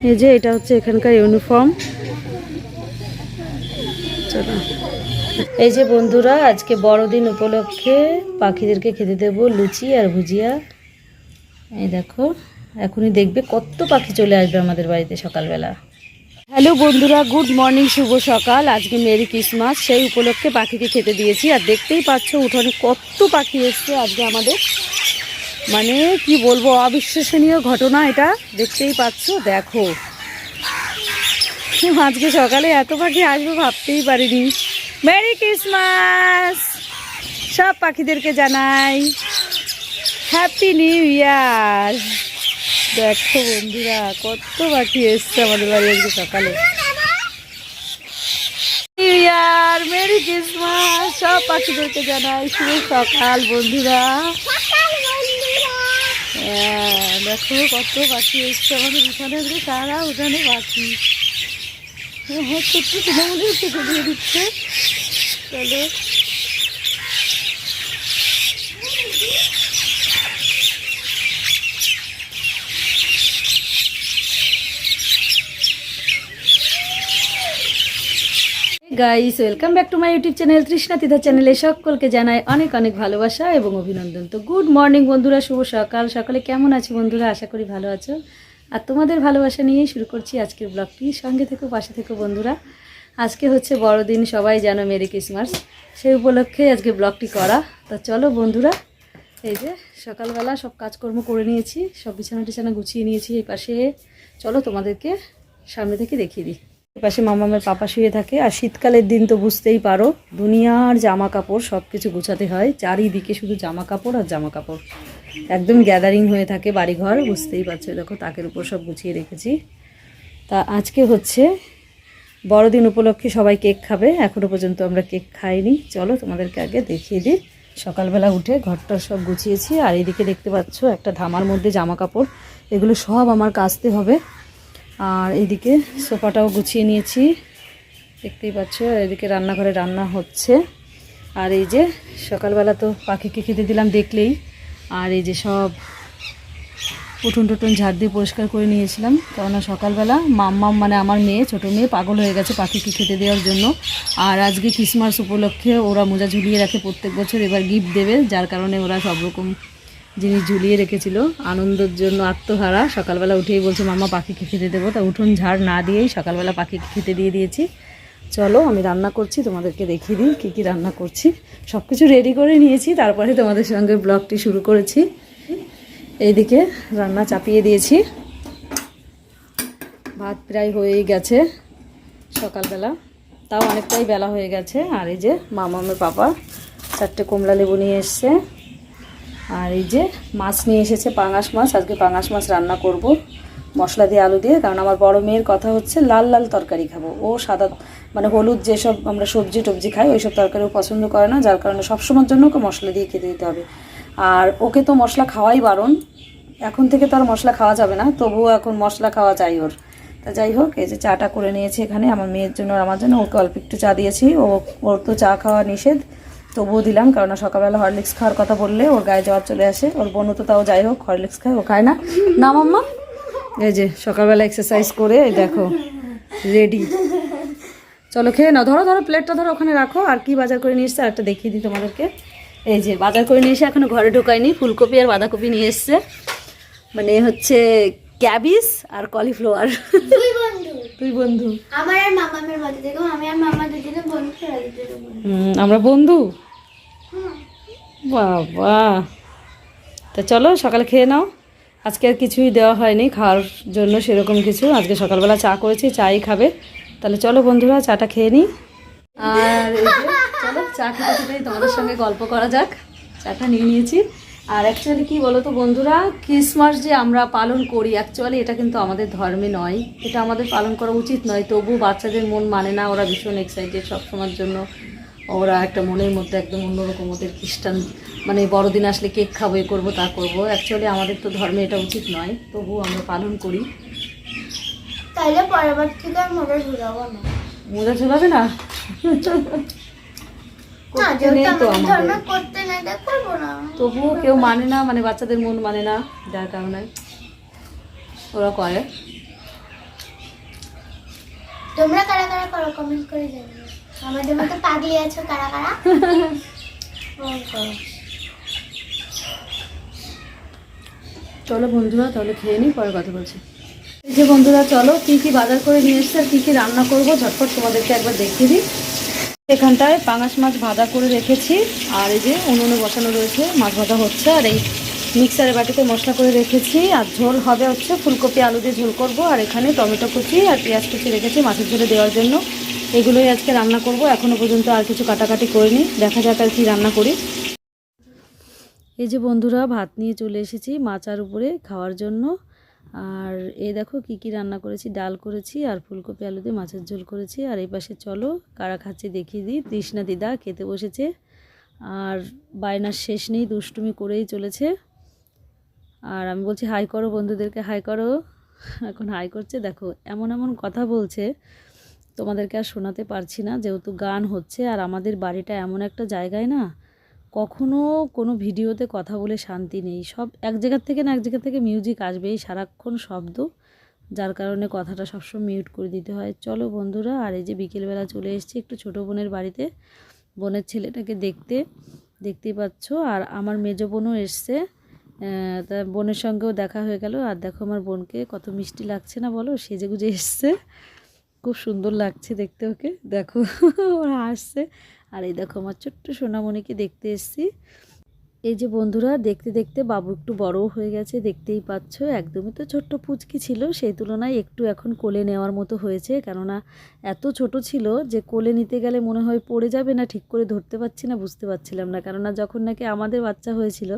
এই যে এটা হচ্ছে এখানকার ইউনিফর্ম। চলো। এই যে বন্ধুরা, আজকে বড়দিন উপলক্ষে পাখিদেরকে খেতে দেবো লুচি আর ভুজিয়া। এই দেখো, এখনই দেখবে কত পাখি চলে আসবে আমাদের বাড়িতে সকালবেলা। হ্যালো বন্ধুরা, গুড মর্নিং, শুভ সকাল। আজকে মেরি ক্রিসমাস, সেই উপলক্ষে পাখিকে খেতে দিয়েছি। আর দেখতেই পাচ্ছ, উঠোনে কত পাখি এসছে আজকে আমাদের। মানে কি বলব, অবিশ্বাসনীয় ঘটনা এটা। দেখতেই পাচ্ছ, দেখো। আজকে সকালে এত পাখি আসবে ভাবতেই পারিনি। Merry Christmas! সব পাখিদেরকে জানাই। Happy new year! দেখো বন্ধুরা, কত পাখি এসছে আমাদের বাড়ি আজকে সকালে। New year, merry Christmas! সব পাখিদেরকে জানাই। শুভ সকাল বন্ধুরা। দেখো কত পাখি এসছে আমাদের উঠানে তারা উঠানে পাখি। হ্যাঁ হ্যাঁ ছোট্ট তৃণমূলের মধ্যে দিচ্ছে। চলো guys welcome back to my YouTube channel Trishna Titha চ্যানেলে সকলকে জানাই অনেক অনেক ভালোবাসা এবং অভিনন্দন। তো গুড মর্নিং বন্ধুরা, শুভ সকাল। সকালে কেমন আছে বন্ধুরা? আশা করি ভালো আছো। আর তোমাদের ভালোবাসা নিয়েই শুরু করছি আজকের ব্লগটি সঙ্গে থেকো, পাশে থেকো বন্ধুরা। আজকে হচ্ছে বড়দিন, সবাই জানো মেরি ক্রিসমাস সেই উপলক্ষে আজকে ব্লগটি করা। তো চলো বন্ধুরা, এই যে সকালবেলা সব কাজকর্ম করে নিয়েছি, সব বিছানা টিছানা গুছিয়ে নিয়েছি এই পাশে। চলো তোমাদেরকে সামনে থেকে দেখিয়ে দিই। পাশে মামামের পাপা শুয়ে থাকে। আর শীতকালের দিন তো বুঝতেই পারো, দুনিয়ার জামা কাপড় সব কিছু গুছাতে হয়। চারিদিকে শুধু জামা কাপড় আর জামা কাপড় একদম গ্যাদারিং হয়ে থাকে বাড়িঘর, বুঝতেই পারছ, দেখো তাকের উপর সব গুছিয়ে রেখেছি। তা আজকে হচ্ছে বড়দিন উপলক্ষে সবাই কেক খাবে এখনও পর্যন্ত আমরা কেক খাইনি। চলো তোমাদেরকে আগে দেখিয়ে দিই। সকালবেলা উঠে ঘরটা সব গুছিয়েছি, আর এদিকে দেখতে পাচ্ছ একটা ধামার মধ্যে জামা কাপড় এগুলো সব আমার কাচতে হবে। আর এদিকে সোফাটাও গুছিয়ে নিয়েছি। দেখতেই পাচ্ছ এদিকে রান্নাঘরে রান্না হচ্ছে। আর এই যে সকালবেলা তো পাখিকে খেতে দিলাম দেখলেই। আর এই যে সব উঠুন টুটুন ঝাড় দিয়ে পরিষ্কার করে নিয়েছিলাম। কেননা সকালবেলা মাম্মাম মানে আমার মেয়ে, ছোটো মেয়ে, পাগল হয়ে গেছে পাখিকে খেতে দেওয়ার জন্য। আর আজকে ক্রিসমাস উপলক্ষে ওরা মোজা ঝুলিয়ে রাখে প্রত্যেক বছর, এবার গিফট দেবে, যার কারণে ওরা সব রকম জিনিস ঝুলিয়ে রেখেছিল আনন্দের জন্য আত্মহারা, সকালবেলা উঠেই বলছে মামা পাখিকে খেতে দেবো। তা উঠোন ঝাড় না দিয়েই সকালবেলা পাখিকে খেতে দিয়ে দিয়েছি। চলো, আমি রান্না করছি, তোমাদেরকে দেখিয়ে দিই কী কী রান্না করছি। সব কিছু রেডি করে নিয়েছি, তারপরে তোমাদের সঙ্গে ব্লগটি শুরু করেছি। এইদিকে রান্না চাপিয়ে দিয়েছি। ভাত প্রায় হয়েই গেছে সকালবেলা। তাও অনেকটাই বেলা হয়ে গেছে। আর এই যে মামা মামামের পাপা চারটে কমলা লেবু নিয়ে এসছে। আর এই যে মাছ নিয়ে এসেছে পাঙাশ মাছ, আজকে পাঙাশ মাছ রান্না করব। মশলা দিয়ে আলু দিয়ে, কারণ আমার বড় মেয়ের কথা হচ্ছে লাল লাল তরকারি খাব। ও সাদা মানে হলুদ যেসব আমরা সবজি টবজি খাই, ওইসব তরকারি ও পছন্দ করে না, যার কারণে সবসময়ের জন্য ওকে মশলা দিয়ে খেতে দিতে হবে। আর ওকে তো মশলা খাওয়াই বারণ, এখন থেকে তো আর মশলা খাওয়া যাবে না, তবুও এখন মশলা খাওয়া চাই ওর। তা যাই হোক, এই যে চাটা করে নিয়েছি এখানে, আমার মেয়ের জন্য আমার জন্য, ওকে অল্প একটু চা দিয়েছি। ও, ওর তো চা খাওয়া নিষেধ। তবুও দিলাম কারণ সকালবেলা হরলিক্স খাওয়ার কথা বললে ওর গায়ে জ্বর চলে আসে। ওর বোনও তো তাও যাই হোক হরলিক্স খায় ও খায় না। না মাম্মা? এই যে সকালবেলা এক্সারসাইজ করে এই দেখো রেডি চলো খেয়ে নাও ধরো ধরো প্লেটটা ধরো ওখানে রাখো। আর কি বাজার করে নিয়ে এসছে আর একটা দেখিয়ে দিই তোমাদেরকে। এই যে বাজার করে নিয়ে এসে এখনও ঘরে ঢোকায়নি ফুলকপি আর বাঁধাকপি নিয়ে এসছে। মানে হচ্ছে ক্যাবিস আর কলিফ্লাওয়ার। দুই বন্ধু। তুই বন্ধু। আমার আর মামামের থেকে আমি আর মামা দুজনে বন্ধু আমরা বন্ধু? বাবা। তা চলো, সকালে খেয়ে নাও। আজকে আর কিছুই দেওয়া হয়নি, খাওয়ার জন্য সেরকম কিছু। আজকে সকালবেলা চা করেছি, চাই খাবে। তাহলে চলো বন্ধুরা, চাটা খেয়ে নিই আর চলো, চা খেতে খেতেই তোমাদের সঙ্গে গল্প করা যাক। চাটা নিয়ে নিয়েছি। আর অ্যাকচুয়ালি কি বলো তো বন্ধুরা ক্রিসমাস যে আমরা পালন করি অ্যাকচুয়ালি এটা কিন্তু আমাদের ধর্মে নয়। এটা আমাদের পালন করা উচিত নয়, তবু বাচ্চাদের মন মানে না, ওরা ভীষণ এক্সাইটেড সবসময়ের জন্য। ওরা একটা মনের মধ্যে একদম অন্যরকম ওদের খ্রিস্টান মানে বড়দিন আসলে কেক খাব এ করব তা করব। অ্যাকচুয়ালি আমাদের তো ধর্মে এটা উচিত নয় তবু আমরা পালন করি। তাইলে পরের থেকে আর মজা ঘুরাবো না। মোজা চলাবে না? তবুও কেউ মানে না মানে বাচ্চাদের মন মানে না যার কারণে ওরা করে। তোমরা কারা কারা করো কমেন্ট করে জানিও। আমাদের মতো পাগলি আছো কারা কারা? চলো বন্ধুরা তাহলে খেয়ে নিই পরে কথা বলছি। এই যে বন্ধুরা চলো কি কি বাজার করে নিয়ে এসছে আর কী কী রান্না করব ঝটপট তোমাদেরকে একবার দেখিয়ে দিই। এখানটায় পাঙাশ মাছ ভাজা করে রেখেছি আর এই যে উনুনে বসানো রয়েছে মাছ ভাজা হচ্ছে আর এই মিক্সারের বাটিতে মশলা করে রেখেছি আর ঝোল হবে হচ্ছে ফুলকপি আলু দিয়ে ঝোল করব আর এখানে টমেটো কুচি আর পেঁয়াজ কুচি রেখেছি মাছের ঝোলে দেওয়ার জন্য। এগুলোই আজকে রান্না করব। এখনও পর্যন্ত আর কিছু কাটাকাটি করিনি। দেখা যাক আর কি রান্না করি। এই যে বন্ধুরা, ভাত নিয়ে চলে এসেছি মাচার উপরে খাওয়ার জন্য। আর এই দেখো কি কি রান্না করেছি। ডাল করেছি আর ফুলকপি আলু দিয়ে মাছের ঝোল করেছি। আর এই পাশে চলো, কারা খাচ্ছে দেখিয়ে দিই। তৃষ্ণা দিদা খেতে বসেছে। আর বায়নার শেষ নেই, দুষ্টুমি করেই চলেছে। আর আমি বলছি, হাই করো বন্ধুদেরকে, হাই করো। এখন হাই করছে। দেখো, এমন এমন কথা বলছে তোমাদেরকে আর শোনাতে পারছি না, যেহেতু গান হচ্ছে আর আমাদের বাড়িটা এমন একটা জায়গায় না, কখনো কোনো ভিডিওতে কথা বলে শান্তি নেই। সব এক জায়গার থেকে না এক জায়গা থেকে মিউজিক আসবেই সারাক্ষণ শব্দ, যার কারণে কথাটা সবসময় মিউট করে দিতে হয়। চলো বন্ধুরা, আর এই যে বিকেলবেলা চলে এসেছি একটু ছোটো বোনের বাড়িতে, বোনের ছেলেটাকে দেখতে, দেখতেই পাচ্ছ। আর আমার মেজো বোনও এসছে তা বোনের সঙ্গেও দেখা হয়ে গেল। আর দেখো আমার বোনকে কত মিষ্টি লাগছে না বলো সেজে গুজে এসছে। খুব সুন্দর লাগছে দেখতে ওকে। দেখো, ওরা হাসছে আর এই দেখো আমার ছোট্ট সোনামণিকে দেখতে এসেছি। এই যে বন্ধুরা, দেখতে দেখতে বাবু একটু বড়ও হয়ে গেছে, দেখতেই পাচ্ছ, একদমই তো ছোট্ট পুচকি ছিল, সেই তুলনায় একটু এখন কোলে নেওয়ার মতো হয়েছে, কেননা এত ছোট ছিল যে কোলে নিতে গেলে মনে হয় পড়ে যাবে না, ঠিক করে ধরতে পারছি না, বুঝতে পারছিলাম না, কেননা যখন নাকি আমাদের বাচ্চা হয়েছিল,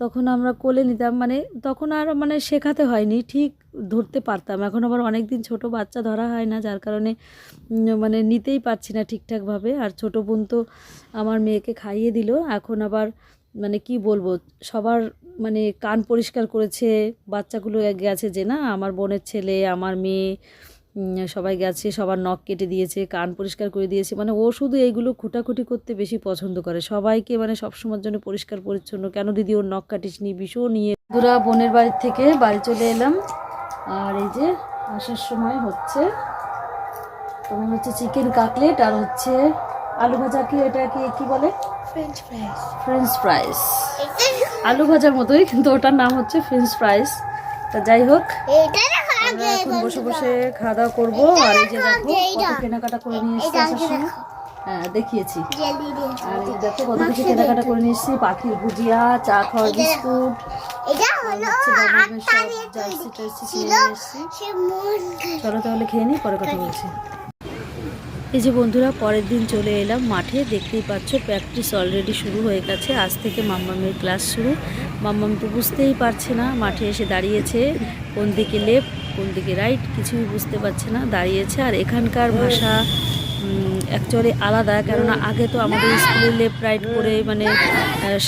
তখন আমরা কোলে নিতাম মানে তখন আর মানে শেখাতে হয়নি, ঠিক ধরতে পারতাম, এখন আবার অনেক দিন ছোট বাচ্চা ধরা হয় না, যার কারণে মানে নিতেই পারছি না ঠিকঠাকভাবে, আর ছোট বোন তো আমার মেয়েকে খাইয়ে দিল, এখন আবার মানে কি বলব, সবার মানে কান পরিষ্কার করেছে, বাচ্চাগুলো গেছে যে না, আমার বোনের ছেলে, আমার মেয়ে সবাই গেছে, সবার নখ কেটে দিয়েছে, কান পরিষ্কার করে দিয়েছে। মানে ও শুধু এইগুলো খুঁটাখুটি করতে বেশি পছন্দ করে। সবাইকে মানে সবসময়ের জন্য পরিষ্কার পরিচ্ছন্ন। কেন দিদি, ওর নখ কাটিস নি ভীষণ নিয়ে দুরা বোনের বাড়ির থেকে বাড়ি চলে এলাম। আর এই যে আসার সময় হচ্ছে, তোমার হচ্ছে চিকেন কাটলেট আর হচ্ছে আলু ভাজা কি এটা কি কি বলে? ফ্রেঞ্চ ফ্রাইস ফ্রেঞ্চ ফ্রাইস আলু ভাজার মতোই কিন্তু ওটার নাম হচ্ছে ফ্রেঞ্চ ফ্রাইস তা যাই হোক আমরা এখন বসে বসে খাওয়া দাওয়া করব আর এই যে দেখো কেনাকাটা করে নিয়ে এসেছি আসার সময়। হ্যাঁ দেখিয়েছি। আর এই দেখো কত কিছু কেনাকাটা করে নিয়ে এসেছি। পাখির ভুজিয়া চা খাওয়ার বিস্কুট। চলো তাহলে খেয়ে নিই পরে কথা বলছি। এই যে বন্ধুরা, পরের দিন চলে এলাম মাঠে। দেখতেই পাচ্ছ প্র্যাকটিস অলরেডি শুরু হয়ে গেছে। আজ থেকে মাম্মামের ক্লাস শুরু। মাম্মাম তো বুঝতেই পারছে না, মাঠে এসে দাঁড়িয়েছে। কোন দিকে লেফট কোন দিকে রাইট কিছুই বুঝতে পারছে না, দাঁড়িয়েছে। আর এখানকার ভাষা অ্যাকচুয়ালি আলাদা, কেননা আগে তো আমাদের স্কুলে লেফট রাইট করে মানে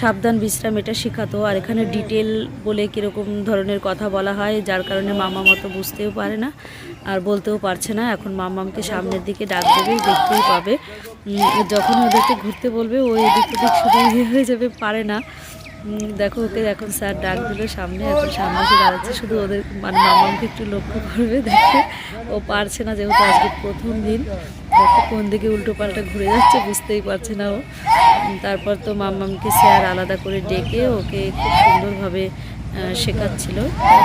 সাবধান বিশ্রাম এটা শেখাতো। আর এখানে ডিটেল বলে কীরকম ধরনের কথা বলা হয়, যার কারণে মামা মতো বুঝতেও পারে না। আর বলতেও পারছে না। এখন মামামকে সামনের দিকে ডাক দেবে, দেখতেই পাবে। যখন ওদেরকে ঘুরতে বলবে, ও এদিক ওদিক শুধু ইয়ে হয়ে যাবে, পারে না। দেখো ওকে এখন স্যার ডাক দিল সামনে, এখন সামনে এসে দাঁড়াচ্ছে, শুধু ওদের মানে মামামকে একটু লক্ষ্য করবে, দেখে। ও পারছে না যেহেতু আজকে প্রথম দিন, দেখো কোন দিকে উল্টো পাল্টা ঘুরে যাচ্ছে, বুঝতেই পারছে না ও। তারপর তো মামামকে স্যার আলাদা করে ডেকে ওকে খুব সুন্দরভাবে শেখাচ্ছিল।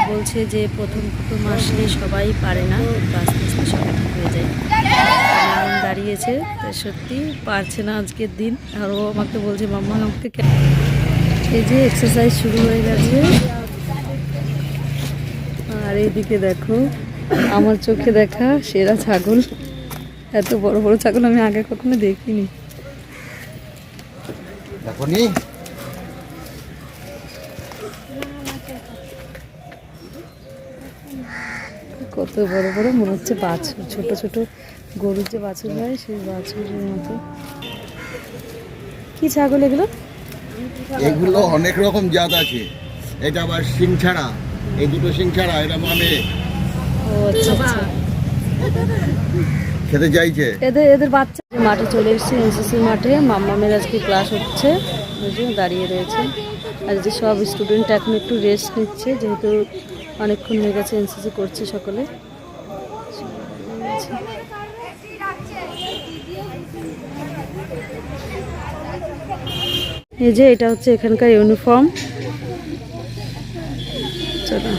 বলছে যে প্রথম প্রথম আসলে সবাই পারে না আস্তে আস্তে সব ঠিক হয়ে যায়। দাঁড়িয়েছে সত্যি পারছে না আজকের দিন। আর ও আমাকে বলছে, মাম্মা, আমাকে কে-" এই যে এক্সারসাইজ শুরু হয়ে গেছে। আর এইদিকে দেখো, আমার চোখে দেখা সেরা ছাগল। এত বড় বড় ছাগল আমি আগে কখনো দেখিনি। দেখো কত বড় বড় মনে হচ্ছে বাছুর ছোট ছোট গরুর যে বাছুর হয় সেই বাছুরের মতো। কি ছাগল এগুলো? এগুলো অনেক রকম জাত আছে। এটা আবার সিং ছাড়া। এই দুটো সিং ছাড়া এটা মানে ও আচ্ছা আচ্ছা। খেতে চাইছে? এদের এদের বাচ্চা মাঠে চলে এসেছে এনসিসি মাঠে মাম্মামের আজকে ক্লাস হচ্ছে। দাঁড়িয়ে রয়েছে। আর যে সব স্টুডেন্ট এখন একটু রেস্ট নিচ্ছে যেহেতু অনেকক্ষণ হয়ে গেছে এনসিসি করছে সকলে। এই যে এটা হচ্ছে এখানকার ইউনিফর্ম। চলো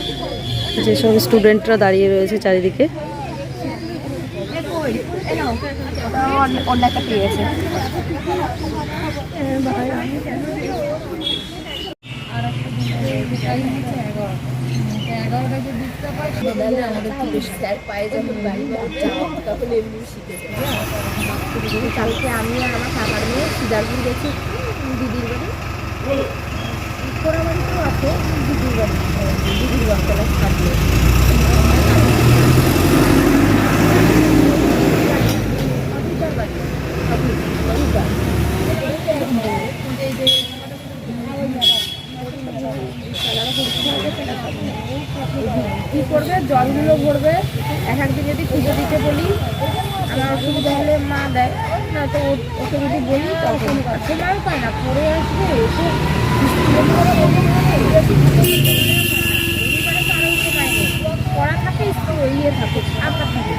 যে সব স্টুডেন্টরা দাঁড়িয়ে রয়েছে চারিদিকে। কালকে আমি আর আমার খাবার মেয়ে সিদারপুর গেছি, দিদির বাড়ি। করে বাড়িতেও আছে, দিদির বাড়ি। দিদির বাচ্চারা থাকলে অধিকার বাড়ি অধিকার কি করবে জলগুলো ভরবে এক একদিন যদি পুজো দিতে বলি আমার অসুবিধা হলে মা দেয় না তো ওকে যদি বলি তখন সময়ও পায় না পরে আসবে এসে। পড়া থাকে ইয়ে থাকে থাকে মনে